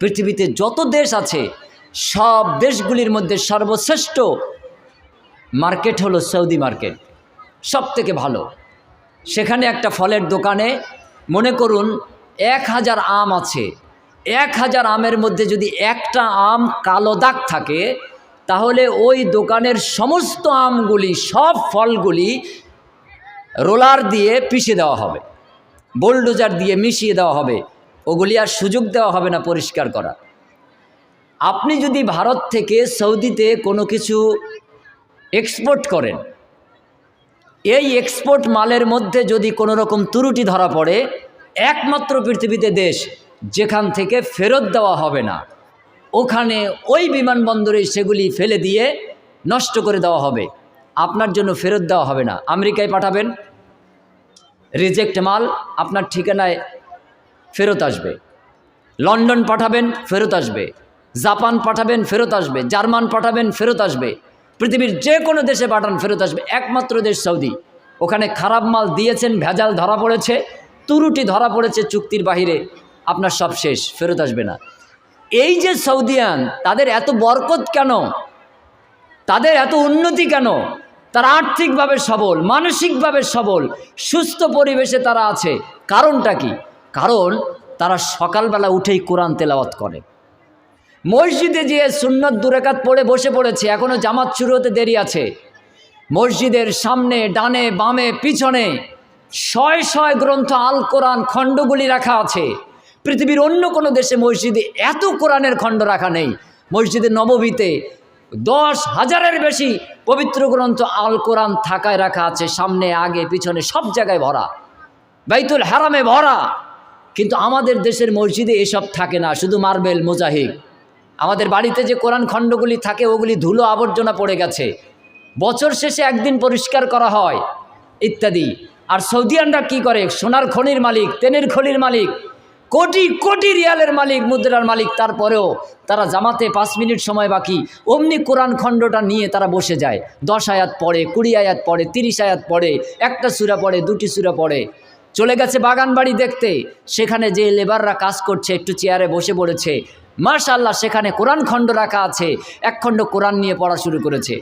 পৃথিবীতে যত দেশ আছে, সব দেশগুলির মধ্যে সর্বশ্রেষ্ঠ মার্কেট হলো সৌদি মার্কেট সব থেকে ভালো। সেখানে একটা ফলের দোকানে মনে করুন এক হাজার আম আছে। এক হাজার আমের মধ্যে যদি একটা আম কালো দাগ থাকে, তাহলে ওই দোকানের সমস্ত আমগুলি, সব ফলগুলি রোলার দিয়ে পিষে দেওয়া হবে, বোলডোজার দিয়ে মিশিয়ে দেওয়া হবে। ওগুলি আর সুযোগ দেওয়া হবে না পরিষ্কার করা। আপনি যদি ভারত থেকে সৌদিতে কোনো কিছু এক্সপোর্ট করেন, এই এক্সপোর্ট মালের মধ্যে যদি কোনো রকম ত্রুটি ধরা পড়ে, একমাত্র পৃথিবীতে দেশ যেখান থেকে ফেরত দেওয়া হবে না, ওখানে ওই বিমানবন্দরে সেগুলি ফেলে দিয়ে নষ্ট করে দেওয়া হবে। আপনার জন্য ফেরত দেওয়া হবে না। আমেরিকায় পাঠাবেন রিজেক্ট মাল, আপনার ঠিকানায় ফেরত আসবে। লন্ডন পাঠাবেন, ফেরত আসবে। জাপান পাঠাবেন, ফেরত আসবে। জার্মান পাঠাবেন, ফেরত আসবে। পৃথিবীর যে কোনো দেশে পাঠান, ফেরত আসবে। একমাত্র দেশ সৌদি। ওখানে খারাপ মাল দিয়েছেন, ভেজাল ধরা পড়েছে, তুরুটি ধরা পড়েছে চুক্তির বাহিরে। আপনার সব শেষ, ফেরত আসবে না। এই যে সৌদিয়ান, তাদের এত বরকত কেন? তাদের এত উন্নতি কেন? তারা আর্থিকভাবে সবল, মানসিকভাবে সবল, সুস্থ পরিবেশে তারা আছে। কারণটা কি? কারণ তারা সকালবেলা উঠেই কোরআন তেলাওয়াত করে। মসজিদে যে সুন্নত দুরেকাত পড়ে বসে পড়েছে এখনও জামাত শুরু হতে দেরি আছে। মসজিদের সামনে, ডানে, বামে, পিছনে শয় শয় গ্রন্থ আল কোরআন খণ্ডগুলি রাখা আছে। পৃথিবীর অন্য কোনো দেশে মসজিদে এত কোরআনের খণ্ড রাখা নেই। মসজিদে নববীতে দশ হাজারের বেশি পবিত্র গ্রন্থ আল কোরআন থাকায় রাখা আছে, সামনে, আগে, পিছনে সব জায়গায় ভরা। বাইতুল হারামে ভরা। কিন্তু আমাদের দেশের মসজিদে এসব থাকে না, শুধু মার্বেল, মোজাহিক। আমাদের বাড়িতে যে কোরআন খণ্ডগুলি থাকে, ওগুলি ধুলো আবর্জনা পড়ে গেছে। বছর শেষে একদিন পরিষ্কার করা হয়, ইত্যাদি। আর সৌদিয়ানরা কি করে? সোনার খনির মালিক, তেলের খনির মালিক, কোটি কোটি রিয়ালের মালিক, মুদ্রার মালিক, তারপরেও তারা জামাতে পাঁচ মিনিট সময় বাকি, অমনি কোরআন খণ্ডটা নিয়ে তারা বসে যায়। দশ আয়াত পড়ে, কুড়ি আয়াত পড়ে, তিরিশ আয়াত পড়ে, একটা সুরা পড়ে, দুটি সুরা পড়ে। চলে গেছে বাগান বাড়ি দেখতে। সেখানে যে লেবাররা কাজ করছে, একটু চেয়ারে বসে পড়েছে। মার্শাল্লাহ সেখানে কোরআন খণ্ড রাখা আছে। এক খণ্ড কোরআন নিয়ে পড়া শুরু করেছে।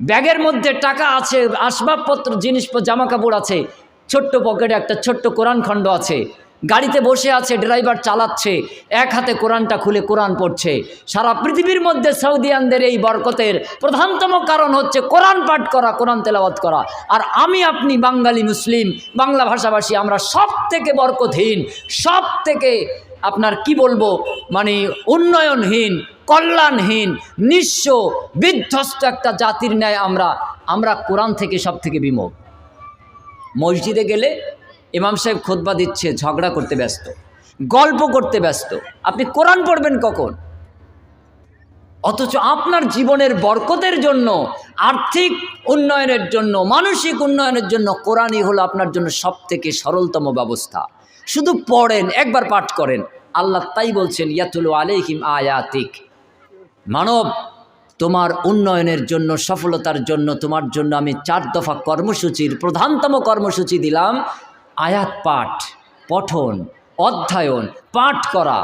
ব্যাগের মধ্যে টাকা আছে, আসবাবপত্র জিনিস জামা কাপড় আছে। ছোট্ট পকেটে একটা ছোট্ট কোরআন খণ্ড আছে। গাড়িতে বসে আছে, ড্রাইভার চালাচ্ছে, এক হাতে কোরআনটা খুলে কোরআন পড়ছে। সারা পৃথিবীর মধ্যে সৌদিয়ানদের এই বরকতের প্রধানতম কারণ হচ্ছে কোরআন পাঠ করা, কোরআন তেলাওয়াত করা। আর আমি আপনি বাঙালি মুসলিম, বাংলা ভাষাভাষী, আমরা সব থেকে বরকতহীন সব থেকে আপনার কি বলব মানে উন্নয়নহীন, কল্যাণহীন, নিঃস্ব, বিধ্বস্ত একটা জাতির ন্যায় আমরা আমরা কোরআন থেকে সব থেকে বিমুখ। মসজিদে গেলে ইমাম সাহেব খোদবা দিচ্ছে, ঝগড়া করতে ব্যস্ত, গল্প করতে ব্যস্ত। আপনি কোরআন পড়বেন কখন? অথচ আপনার জীবনের বরকতের জন্য, আর্থিক উন্নয়নের জন্য, মানসিক উন্নয়নের জন্য কোরআনই হলো আপনার জন্য সব থেকে সরলতম ব্যবস্থা। শুধু পড়েন, একবার পাঠ করেন, আল্লাহ তাই বলছেন, ইয়াতুল আলাইহিম আয়াতিক। মানব, তোমার উন্নয়নের জন্য, সফলতার জন্য, তোমার জন্য আমি চার দফা কর্মসূচির, প্রধানতম কর্মসূচি দিলাম আয়াত পাঠ, পঠন, অধ্যায়ন, পাঠ করা।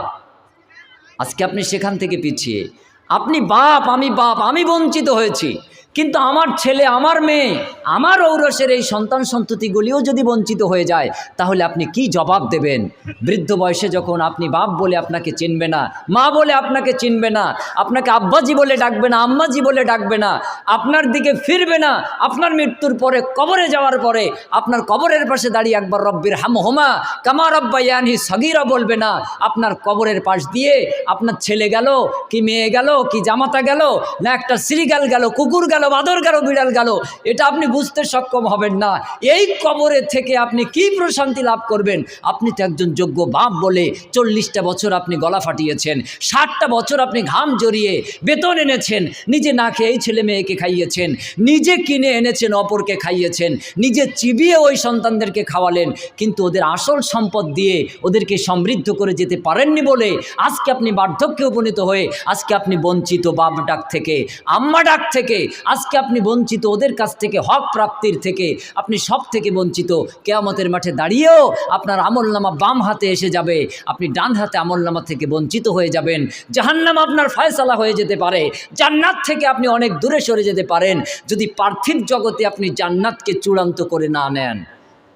আজকে আপনি সেখান থেকে পিছিয়ে। আপনি বাপ, আমি বাপ, আমি বঞ্চিত হয়েছি। কিন্তু আমার ছেলে, আমার মেয়ে, আমার ঔরসের এই সন্তান সন্ততিগুলিও যদি বঞ্চিত হয়ে যায়, তাহলে আপনি কি জবাব দেবেন? বৃদ্ধ বয়সে যখন আপনি বাপ বলে আপনাকে চিনবে না, মা বলে আপনাকে চিনবে না, আপনাকে আব্বাজি বলে ডাকবে না, আম্মাজি বলে ডাকবে না, আপনার দিকে ফিরবে না, আপনার মৃত্যুর পরে কবরে যাওয়ার পরে আপনার কবরের পাশে দাঁড়িয়ে একবার রব্বির হাম হোমা কামা রব্বা ইয়ানি সগিরা বলবে না, আপনার কবরের পাশ দিয়ে আপনার ছেলে গেল, কি মেয়ে গেল, কি জামাতা গেল, না একটা শ্রীগাল গেল, কুকুর গেল বাদর গেল বিড়াল গেল, এটা আপনি বুঝতে সক্ষম হবেন না। এই কবরে থেকে আপনি কি প্রশান্তি লাভ করবেন? আপনি তো একজন যোগ্য বাপ বলে চল্লিশটা বছর আপনি গলা ফাটিয়েছেন, ষাটটা বছর আপনি ঘাম জড়িয়ে বেতন এনেছেন, নিজে না খেয়ে এই ছেলে মেয়েকে খাইয়েছেন, নিজে কিনে এনেছেন, অপরকে খাইয়েছেন, নিজে চিবিয়ে ওই সন্তানদেরকে খাওয়ালেন, কিন্তু ওদের আসল সম্পদ দিয়ে ওদেরকে সমৃদ্ধ করে যেতে পারেননি বলে আজকে আপনি বার্ধক্যে উপনীত হয়ে আজকে আপনি বঞ্চিত বাপ ডাক থেকে, আম্মা ডাক থেকে আজকে আপনি বঞ্চিত, ওদের কাছ থেকে, হক প্রাপ্তির থেকে আপনি সব থেকে বঞ্চিত। কেয়ামতের মাঠে দাঁড়িয়েও আপনার আমলনামা বাম হাতে এসে যাবে। আপনি ডান হাতে আমলনামা থেকে বঞ্চিত হয়ে যাবেন। জাহান্নাম আপনার ফয়সালা হয়ে যেতে পারে। জান্নাত থেকে আপনি অনেক দূরে সরে যেতে পারেন। যদি পার্থিব জগতে আপনি জান্নাতকে চূড়ান্ত করে না নেন।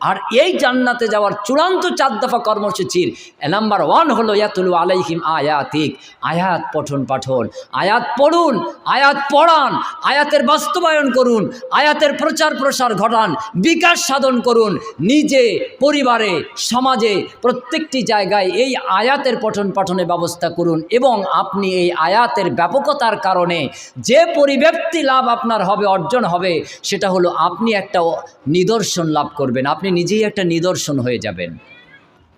আর এই জান্নাতে যাওয়ার চূড়ান্ত চার দফা কর্মসূচির নাম্বার ওয়ান হলো ইয়াতুলু আলাইহিম আয়াতিক। আয়াত পঠন, পাঠন। আয়াত পড়ুন, আয়াত পড়ান, আয়াতের বাস্তবায়ন করুন, আয়াতের প্রচার প্রসার ঘটান, বিকাশ সাধন করুন, নিজে, পরিবারে, সমাজে, প্রত্যেকটি জায়গায় এই আয়াতের পঠন, পাঠনের ব্যবস্থা করুন এবং আপনি এই আয়াতের ব্যাপকতার কারণে যে পরিব্যক্তি লাভ আপনার হবে, অর্জন হবে, সেটা হলো আপনি একটা নিদর্শন লাভ করবেন। আপনি নিজেই একটা নিদর্শন হয়ে যাবেন।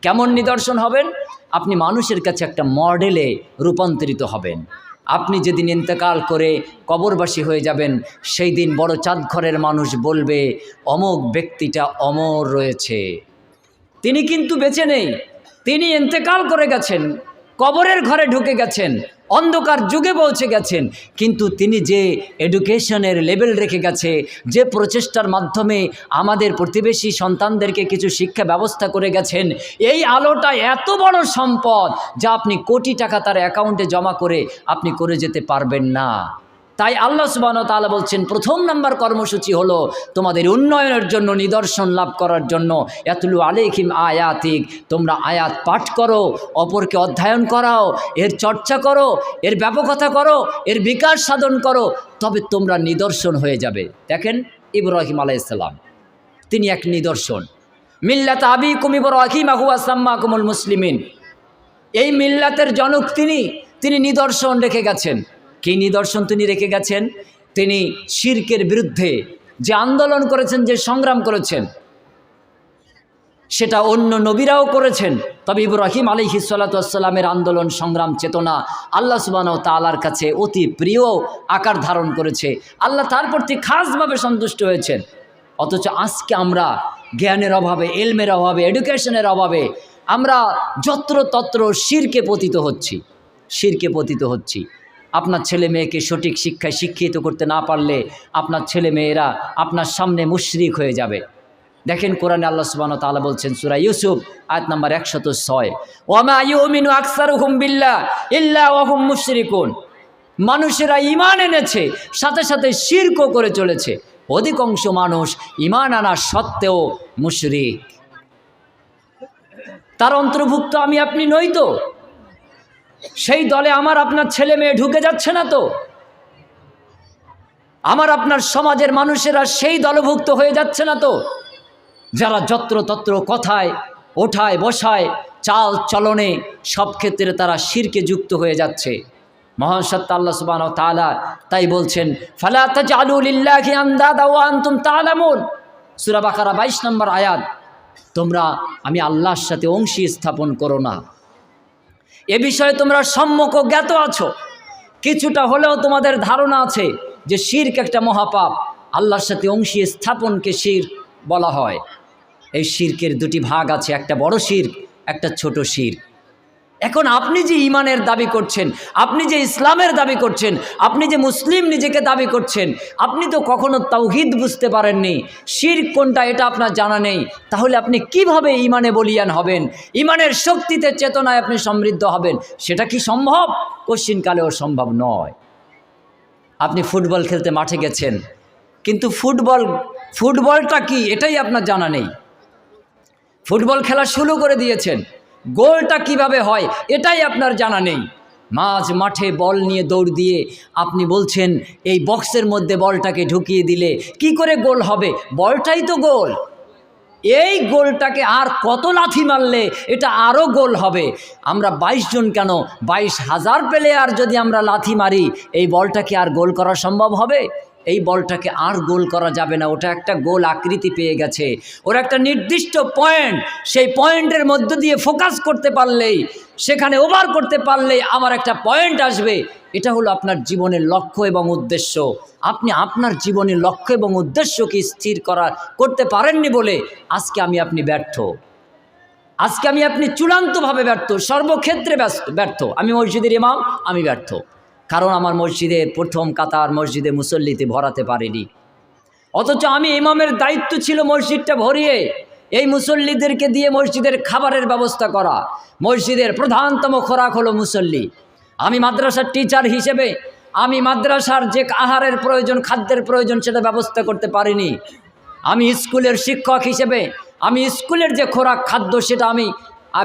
কেমন নিদর্শন হবেন? আপনি মানুষের কাছে একটা মডেলে রূপান্তরিত হবেন। আপনি যেদিন ইন্তেকাল করে কবরবাসী হয়ে যাবেন, সেই দিন বড় চাঁদঘরের মানুষ বলবে অমোক ব্যক্তিটা অমর রয়েছে। তিনি কিন্তু বেঁচে নেই। তিনি ইন্তেকাল করে গেছেন। কবরের ঘরে ঢুকে গেছেন, অন্ধকার যুগে পৌঁছে গেছেন, কিন্তু তিনি যে এডুকেশনের লেভেল রেখে গেছে, যে প্রচেষ্টার মাধ্যমে আমাদের প্রতিবেশী সন্তানদেরকে কিছু শিক্ষা ব্যবস্থা করে গেছেন, এই আলোটা এত বড় সম্পদ যা আপনি কোটি টাকা তার অ্যাকাউন্টে জমা করে আপনি করে যেতে পারবেন না। তাই আল্লাহ সুবান তালা বলছেন, প্রথম নাম্বার কর্মসূচি হলো তোমাদের উন্নয়নের জন্য, নিদর্শন লাভ করার জন্য। এতলু আলেখিম আয়াতিক, তোমরা আয়াত পাঠ করো, অপরকে অধ্যয়ন করাও, এর চর্চা করো, এর ব্যাপকতা করো, এর বিকাশ সাধন করো, তবে তোমরা নিদর্শন হয়ে যাবে। দেখেন ইব্রাহিম আলাইসাল্লাম তিনি এক নিদর্শন। মিল্লাত আবি কুমিবর আহিম আহু আসাম্মা কুমুল মুসলিমিন। এই মিল্লাতের জনক তিনি তিনি নিদর্শন রেখে গেছেন। কী নিদর্শন তিনি রেখে গেছেন? তিনি শির্কের বিরুদ্ধে যে আন্দোলন করেছেন, যে সংগ্রাম করেছেন, সেটা অন্য নবীরাও করেছেন। তবে ইব্রাহিম আলী হিসালাতামের আন্দোলন, সংগ্রাম, চেতনা আল্লাহ সুবান তালার কাছে অতি প্রিয় আকার ধারণ করেছে। আল্লাহ তার প্রতি খাসভাবে সন্তুষ্ট হয়েছেন। অথচ আজকে আমরা জ্ঞানের অভাবে, এলমের অভাবে, এডুকেশনের অভাবে আমরা যত্র তত্র শিরকে পতিত হচ্ছি, শিরকে পতিত হচ্ছি। আপনার ছেলে মেয়েকে সঠিক শিক্ষায় শিক্ষিত করতে না পারলে আপনার ছেলে মেয়েরা আপনার সামনে মুশরিক হয়ে যাবে। দেখেন কোরআনে আল্লাহ সুবান তালা বলছেন সুরা ইউসুফ, আয়াত নাম্বার একশত ছয়। আকসার হুম বিল্লা ওহুম মানুষেরা ইমান এনেছে, সাথে সাথে শিরকও করে চলেছে। অধিকাংশ মানুষ ইমান আনা সত্ত্বেও মুশরিক। তার অন্তর্ভুক্ত আমি, আপনি নই তো? সেই দলে আমার আপনার ছেলে মেয়ে ঢুকে যাচ্ছে না তো? আমার আপনার সমাজের মানুষেরা সেই দলভুক্ত হয়ে যাচ্ছে না তো? যারা যত্র তত্র কথায়, ওঠায়, বসায়, চাল চলনে সব ক্ষেত্রে তারা শিরকে যুক্ত হয়ে যাচ্ছে। মহান সত্তা আল্লাহ সুবান তালা তাই বলছেন, ফালা তাজআলুলিল্লাহি আন্দাদা ওয়া আনতুম তাআলামুন। সূরা বাকারা 22 নম্বর আয়াত, তোমরা, আমি আল্লাহর সাথে অংশী স্থাপন করো না। এ বিষয়ে তোমরা সম্মুখ জ্ঞাত আছো। কিছুটা হলেও তোমাদের ধারণা আছে যে শির্ক একটা মহাপাপ। আল্লাহর সাথে অংশী স্থাপনকে শির বলা হয়। এই শির্কের দুটি ভাগ আছে, একটা বড় শির্ক, একটা ছোট শির্ক। এখন আপনি যে ইমানের দাবি করছেন, আপনি যে ইসলামের দাবি করছেন, আপনি যে মুসলিম নিজেকে দাবি করছেন, আপনি তো কখনো তাওহিদ বুঝতে পারেননি। শির কোনটা এটা আপনার জানা নেই। তাহলে আপনি কীভাবে ইমানে বলিয়ান হবেন? ইমানের শক্তিতে চেতনায় আপনি সমৃদ্ধ হবেন। সেটা কি সম্ভব? কশ্চিনকালেও সম্ভব নয়। আপনি ফুটবল খেলতে মাঠে গেছেন, কিন্তু ফুটবল, ফুটবলটা কি? এটাই আপনার জানা নেই। ফুটবল খেলা শুরু করে দিয়েছেন। গোলটা কীভাবে হয়, এটাই আপনার জানা নেই। মাঝ মাঠে বল নিয়ে দৌড় দিয়ে আপনি বলছেন, এই বক্সের মধ্যে বলটাকে ঢুকিয়ে দিলে কি করে গোল হবে? বলটাই তো গোল। এই গোলটাকে আর কত লাথি মারলে এটা আরও গোল হবে? আমরা ২২ জন কেন? বাইশ হাজার প্লেয়ার যদি আমরা লাথি মারি, এই বলটাকে আর গোল করা সম্ভব হবে? এই বলটাকে আর গোল করা যাবে না। ওটা একটা গোল আকৃতি পেয়ে গেছে। ওর একটা নির্দিষ্ট পয়েন্ট সেই পয়েন্টের মধ্য দিয়ে ফোকাস করতে পারলেই, সেখানে ওভার করতে পারলেই আমার একটা পয়েন্ট আসবে। এটা হলো আপনার জীবনের লক্ষ্য এবং উদ্দেশ্য। আপনি আপনার জীবনের লক্ষ্য এবং উদ্দেশ্যকে স্থির করা, করতে পারেননি বলে আজকে আমি আপনি ব্যর্থ। আজকে আমি আপনি চূড়ান্তভাবে ব্যর্থ, সর্বক্ষেত্রে ব্যর্থ। আমি মসজিদের ইমাম, আমি ব্যর্থ। কারণ আমার মসজিদে প্রথম কাতার মসজিদে মুসল্লিতে ভরাতে পারিনি। অথচ আমি ইমামের দায়িত্ব ছিল মসজিদটা ভরিয়ে, এই মুসল্লিদেরকে দিয়ে মসজিদের খাবারের ব্যবস্থা করা। মসজিদের প্রধানতম খোরাক হলো মুসল্লি। আমি মাদ্রাসার টিচার হিসেবে, আমি মাদ্রাসার যে আহারের প্রয়োজন, খাদ্যের প্রয়োজন সেটা ব্যবস্থা করতে পারিনি। আমি স্কুলের শিক্ষক হিসেবে, আমি স্কুলের যে খোরাক খাদ্য সেটা আমি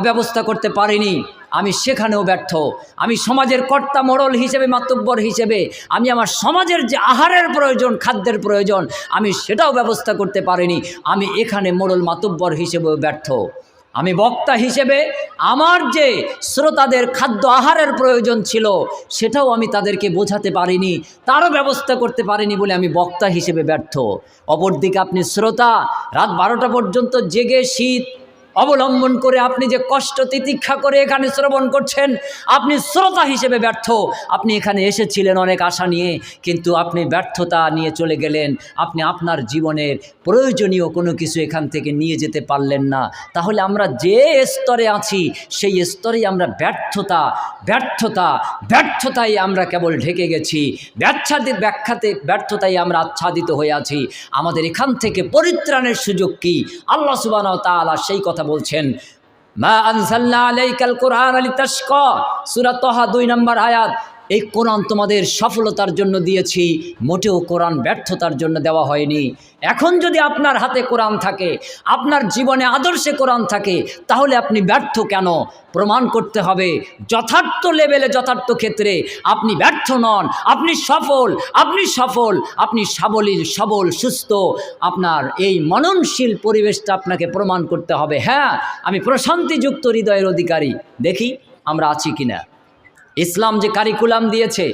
ব্যবস্থা করতে পারিনি। আমি সেখানেও ব্যর্থ। আমি সমাজের কর্তা মোড়ল হিসেবে, মাতব্বর হিসেবে, আমি আমার সমাজের যে আহারের প্রয়োজন, খাদ্যের প্রয়োজন, আমি সেটাও ব্যবস্থা করতে পারিনি। আমি এখানে মোড়ল মাতব্বর হিসেবেও ব্যর্থ। আমি বক্তা হিসেবে আমার যে শ্রোতাদের খাদ্য আহারের প্রয়োজন ছিল, সেটাও আমি তাদেরকে বোঝাতে পারিনি, তারও ব্যবস্থা করতে পারিনি বলে আমি বক্তা হিসেবে ব্যর্থ। অপরদিকে আপনি শ্রোতা, রাত বারোটা পর্যন্ত জেগে শীত অবলম্বন করে আপনি যে কষ্ট তিতিক্ষা করে এখানে শ্রবণ করছেন, আপনি শ্রোতা হিসেবে ব্যর্থ। আপনি এখানে এসেছিলেন অনেক আশা নিয়ে, কিন্তু আপনি ব্যর্থতা নিয়ে চলে গেলেন। আপনি আপনার জীবনের প্রয়োজনীয় কোনো কিছু এখান থেকে নিয়ে যেতে পারলেন না। তাহলে আমরা যে স্তরে আছি, সেই স্তরেই আমরা ব্যর্থতা ব্যর্থতা ব্যর্থতায় আমরা কেবল ঢেকে গেছি। ব্যর্থাতে ব্যাখ্যাতে ব্যর্থতায় আমরা আচ্ছাদিত হয়ে আছি। আমাদের এখান থেকে পরিত্রাণের সুযোগ কি? আল্লাহ সুবাহ তাআলা সেই কথা বলছেন মা আনসাল্লা আলাইকাল কোরআন আলী তস্ক সুরা তহা দুই নম্বর আয়াত। এই কোরআন তোমাদের সফলতার জন্য দিয়েছি, মোটেও কোরআন ব্যর্থতার জন্য দেওয়া হয়নি। এখন যদি আপনার হাতে কোরআন থাকে, আপনার জীবনে আদর্শে কোরআন থাকে, তাহলে আপনি ব্যর্থ কেন? প্রমাণ করতে হবে, যথার্থ লেভেলে, যথার্থ ক্ষেত্রে আপনি ব্যর্থ নন, আপনি সফল আপনি সফল, আপনি সাবলী, সবল, সুস্থ। আপনার এই মননশীল পরিবেশটা আপনাকে প্রমাণ করতে হবে। হ্যাঁ আমি প্রশান্তিযুক্ত হৃদয়ের অধিকারী, দেখি আমরা আছি কিনা। ইসলাম যে কারিকুলাম দিয়েছে,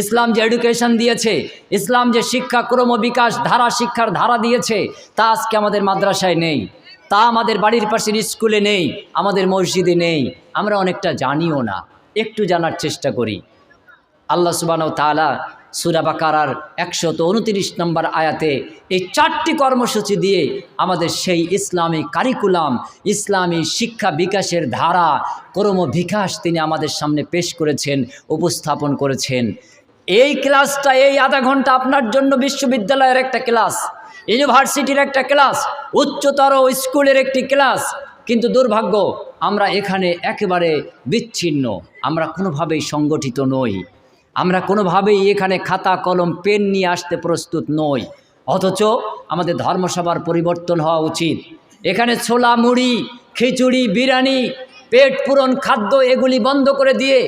ইসলাম যে এডুকেশন দিয়েছে, ইসলাম যে শিক্ষা ক্রম বিকাশ ধারা শিক্ষার ধারা দিয়েছে, তা আজকে আমাদের মাদ্রাসায় নেই। তা আমাদের বাড়ির পাশের স্কুলে নেই, আমাদের মসজিদে নেই। আমরা অনেকটা জানিও না, একটু জানার চেষ্টা করি। আল্লাহ সুবান তালা সুরা বাকারার একশত উনতিরিশ নম্বর আয়াতে এই চারটি কর্মসূচি দিয়ে আমাদের সেই ইসলামী কারিকুলাম, ইসলামী শিক্ষা বিকাশের ধারা, কর্ম বিকাশ তিনি আমাদের সামনে পেশ করেছেন, উপস্থাপন করেছেন। এই ক্লাসটা, এই আধা ঘণ্টা আপনার জন্য বিশ্ববিদ্যালয়ের একটা ক্লাস, ইউনিভার্সিটির একটা ক্লাস, উচ্চতর স্কুলের একটি ক্লাস। কিন্তু দুর্ভাগ্য, আমরা এখানে একেবারে বিচ্ছিন্ন, আমরা কোনোভাবেই সংগঠিত নই। আমরা কোনোভাবেই এখানে খাতা, কলম, পেন নিয়ে আসতে প্রস্তুত নই। অথচ আমাদের ধর্মসভার পরিবর্তন হওয়া উচিত। এখানে ছোলা মুড়ি, খিচুড়ি, বিরিয়ানি, পেট পূরণ খাদ্য এগুলি বন্ধ করে দিয়ে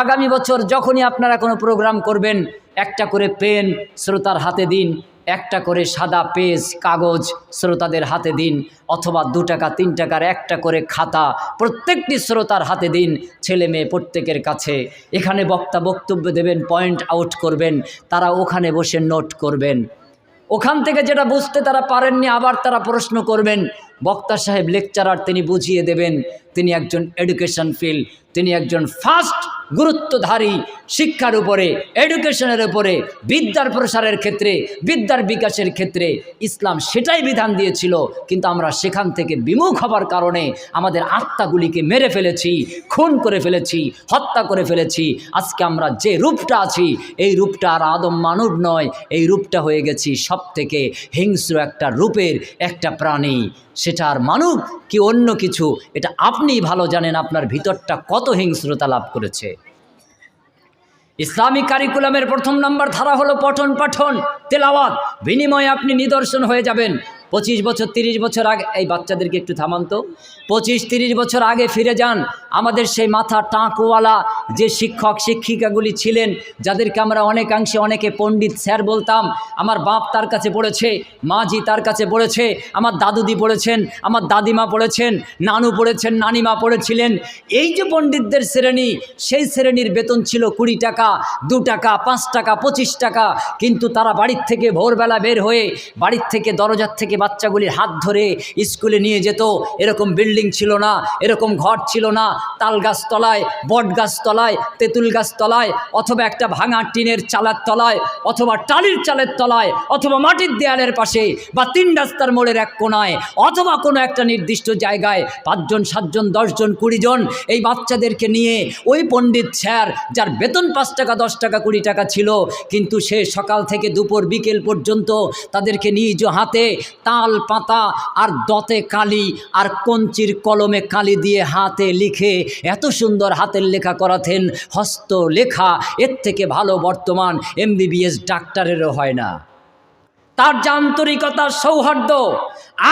আগামী বছর যখনই আপনারা কোনো প্রোগ্রাম করবেন, একটা করে পেন শ্রোতার হাতে দিন একটা করে সাদা পেজ, কাগজ শ্রোতাদের হাতে দিন, অথবা দু টাকা, তিন টাকার একটা করে খাতা প্রত্যেকটি শ্রোতার হাতে দিন, ছেলে মেয়ে প্রত্যেকের কাছে। এখানে বক্তা বক্তব্য দেবেন পয়েন্ট আউট করবেন, তারা ওখানে বসে নোট করবেন। ওখান থেকে যেটা বুঝতে তারা পারেননি, আবার তারা প্রশ্ন করবেন। বক্তা সাহেব লেকচারার তিনি বুঝিয়ে দেবেন। তিনি একজন এডুকেশন ফিল্ড তিনি একজন ফার্স্ট গুরুত্বধারী শিক্ষার উপরে এডুকেশনের উপরে, বিদ্যার প্রসারের ক্ষেত্রে, বিদ্যার বিকাশের ক্ষেত্রে ইসলাম সেটাই বিধান দিয়েছিল। কিন্তু আমরা সেখান থেকে বিমুখ হবার কারণে আমাদের আত্মাগুলিকে মেরে ফেলেছি, খুন করে ফেলেছি, হত্যা করে ফেলেছি। আজকে আমরা যে রূপটা আছি, এই রূপটা আর আদম মানব নয়, এই রূপটা হয়ে গেছি সব থেকে হিংস্র একটা রূপের একটা প্রাণী। সেটা আর মানুষ কি অন্য কিছু, এটা আপনিই ভালো জানেন আপনার ভিতরটা কত হিংস্রতা লাভ করেছে। ইসলামিক কারিকুলামের প্রথম নম্বর ধারা হলো পঠন পাঠন তেলাওয়াত। বিনিময়ে আপনি নিদর্শন হয়ে যাবেন। পঁচিশ বছর, তিরিশ বছর আগে, এই বাচ্চাদেরকে একটু থামান তো। পঁচিশ, তিরিশ বছর আগে ফিরে যান। আমাদের সেই মাথা টাঁকওয়ালা যে শিক্ষক, শিক্ষিকাগুলি ছিলেন, যাদেরকে আমরা অনেকাংশে অনেকে পণ্ডিত স্যার বলতাম, আমার বাপ তার কাছে পড়েছে মাঝি তার কাছে পড়েছে, আমার দাদুদি পড়েছেন, আমার দাদিমা পড়েছেন, নানু পড়েছেন, নানিমা পড়েছিলেন। এই যে পণ্ডিতদের শ্রেণি, সেই শ্রেণির বেতন ছিল কুড়ি টাকা, দু টাকা, পাঁচ টাকা, পঁচিশ টাকা। কিন্তু তারা বাড়ির থেকে ভোরবেলা বের হয়ে, বাড়ির থেকে দরজার থেকে বাচ্চাগুলির হাত ধরে স্কুলে নিয়ে যেত। এরকম বিল্ডিং ছিল না, এরকম ঘর ছিল না। তাল গাছ তলায়, বট গাছ তলায়, তেঁতুল গাছ তলায়, অথবা একটা ভাঙা টিনের চালের তলায়, অথবা টালির চালের তলায়, অথবা মাটির দেয়ালের পাশে বা তিন রাস্তার মোড়ের এক কোনায়, অথবা কোনো একটা নির্দিষ্ট জায়গায় পাঁচজন, সাতজন, দশজন, কুড়িজন এই বাচ্চাদেরকে নিয়ে ওই পণ্ডিত স্যার, যার বেতন পাঁচ টাকা, দশ টাকা, কুড়ি টাকা ছিল, কিন্তু সে সকাল থেকে দুপুর, বিকেল পর্যন্ত তাদেরকে নিজ হাতে তাল, পাতা আর দতে কালি আর কঞ্চির কলমে কালি দিয়ে হাতে লিখে এত সুন্দর হাতের লেখা করাতেন হস্ত লেখা এর থেকে ভালো বর্তমান এমবিবিএস ডাক্তারেরও হয় না। তার যে সৌহার্দ্য,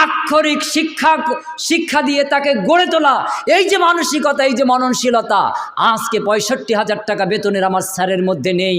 আক্ষরিক শিক্ষা শিক্ষা দিয়ে তাকে গড়ে তোলা। এই যে মানসিকতা, এই যে মননশীলতা, আজকে পঁয়ষট্টি হাজার টাকা বেতনের আমার স্যারের মধ্যে নেই।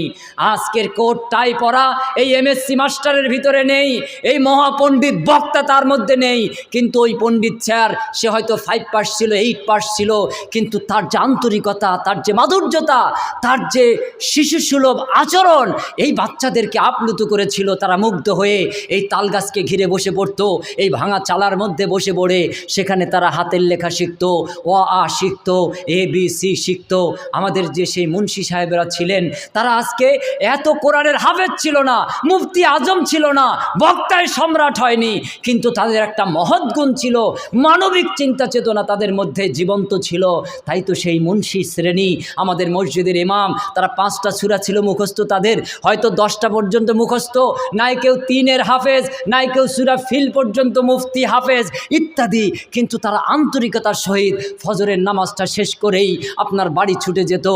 আজকের কোট টাই পরা এই এমএসসি মাস্টারের ভিতরে নেই। এই মহাপণ্ডিত বক্তা তার মধ্যে নেই। কিন্তু ওই পণ্ডিত স্যার, সে হয়তো ফাইভ পাস ছিল এইট পাস ছিল, কিন্তু তার যে আন্তরিকতা তার যে মাধুর্যতা, তার যে শিশুসুলভ আচরণ, এই বাচ্চাদেরকে আপ্লুত করেছিল, তারা মুগ্ধ হয়ে এই তাল গাছকে ঘিরে বসে পড়তো, এই ভাঙা চালার মধ্যে বসে পড়ে। সেখানে তারা হাতের লেখা শিখত, অ, আ শিখতো, এ, বি, সি শিখতো। আমাদের যে সেই মুন্সি সাহেবেরা ছিলেন, তারা আজকে এত কোরআনের হাফেজ ছিল না, মুফতি আজম ছিল না, বক্তায় সম্রাট হয়নি। কিন্তু তাদের একটা মহৎ গুণ ছিল, মানবিক চিন্তা চেতনা তাদের মধ্যে জীবন্ত ছিল। তাই তো সেই মুন্সি শ্রেণি, আমাদের মসজিদের ইমাম, তারা পাঁচটা সুরা ছিল মুখস্থ তাদের, হয়তো দশটা পর্যন্ত মুখস্থ, নাই কেউ তিনের হাফেজ নাই কেউ সুরা ফিল পর্যন্ত মুফতি হাফেজ ইত্যাদি। কিন্তু তারা আন্তরিকতার সহিত ফজরের নামাজটা শেষ করেই আপনার বাড়ি ছুটে যেত,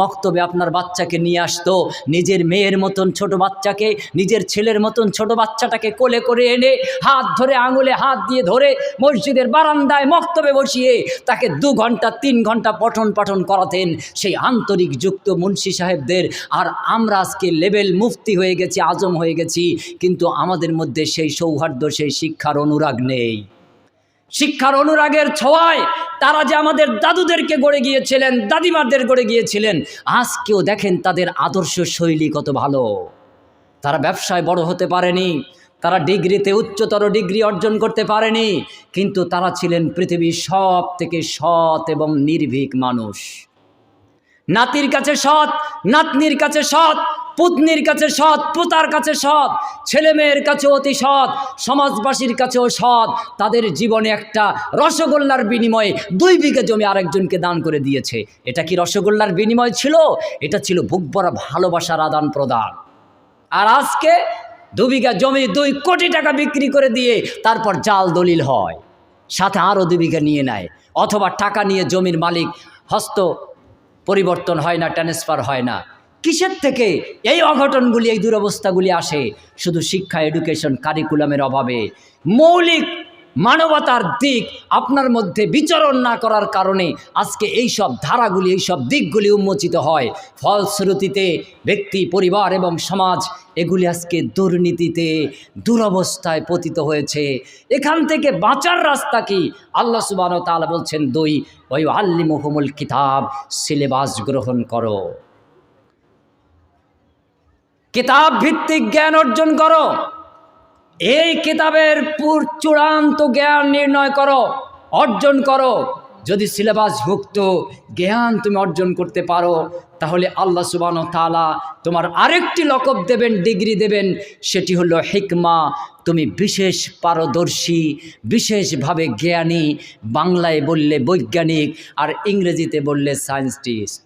মক্তবে আপনার বাচ্চাকে নিয়ে আসতো, নিজের মেয়ের মতন ছোট বাচ্চাকে, নিজের ছেলের মতন ছোট বাচ্চাটাকে কোলে করে এনে হাত ধরে, আঙুলে হাত দিয়ে ধরে মসজিদের বারান্দায় মক্তবে বসিয়ে তাকে দু ঘণ্টা, তিন ঘণ্টা পঠন পাঠন করাতেন সেই আন্তরিক যুক্ত মুন্সি সাহেবদের। আর আমরা আজকে লেভেল মুফতি হয়ে গেছি, আজম হয়ে গেছি। কিন্তু আমাদের মধ্যে সেই সৌহার্দ্য, সেই শিক্ষার অনুরাগ নেই। শিক্ষার অনুরাগের ছোঁয়ায় তারা যে আমাদের দাদুদেরকে গড়ে গিয়েছিলেন, দাদিমাদের গড়ে গিয়েছিলেন, আজকেও দেখেন তাদের আদর্শ শৈলী কত ভালো। তারা ব্যবসায় বড় হতে পারেনি, তারা ডিগ্রিতে উচ্চতর ডিগ্রি অর্জন করতে পারেনি, কিন্তু তারা ছিলেন পৃথিবীর সব থেকে সৎ এবং নির্ভীক মানুষ। নাতির কাছে সৎ, নাতনির কাছে সৎ, পুতনির কাছে সৎ, পুতার কাছে সৎ ছেলে মেয়ের কাছে অতি সৎ, সমাজবাসীর কাছেও সৎ, তাদের জীবনে একটা রসগোল্লার বিনিময়ে দুই বিঘা জমি আরেকজনকে দান করে দিয়েছে। এটা কি রসগোল্লার বিনিময় ছিল? এটা ছিল বুক ভরা ভালোবাসার আদান প্রদান। আর আজকে দু বিঘা জমি দুই কোটি টাকা বিক্রি করে দিয়ে তারপর জাল দলিল হয়। সাথে আরও দু বিঘা নিয়ে নেয়। অথবা টাকা নিয়ে জমির মালিক হস্ত পরিবর্তন হয় না ট্রান্সফার হয় না। কিসের থেকে? এই অঘটনগুলি, এই দুরবস্থাগুলি আসে শুধু শিক্ষা এডুকেশন কারিকুলামের অভাবে। মৌলিক মানবতার দিক আপনার মধ্যে বিচরণ না করার কারণে আজকে এই সব ধারাগুলি, এই সব দিকগুলি উন্মোচিত হয়। ফলশ্রুতিতে ব্যক্তি, পরিবার এবং সমাজ এগুলি আজকে দুর্নীতিতে, দুরবস্থায় পতিত হয়েছে। এখান থেকে বাঁচার রাস্তা কি? আল্লাহ সুবাহ তালা বলছেন দুই ওই আল্লি আল্লিমহমুল কিতাব, সিলেবাস গ্রহণ করো। কিতাব ভিত্তিক জ্ঞান অর্জন করো। এই কিতাবের পুর চূড়ান্ত জ্ঞান নির্ণয় করো, অর্জন করো। যদি সিলেবাসভুক্ত জ্ঞান তুমি অর্জন করতে পারো, তাহলে আল্লাহ সুবান তালা তোমার আরেকটি লকব দেবেন, ডিগ্রি দেবেন। সেটি হলো হিকমা। তুমি বিশেষ পারদর্শী, বিশেষভাবে জ্ঞানী, বাংলায় বললে বৈজ্ঞানিক আর ইংরেজিতে বললে সায়েন্সটিস্ট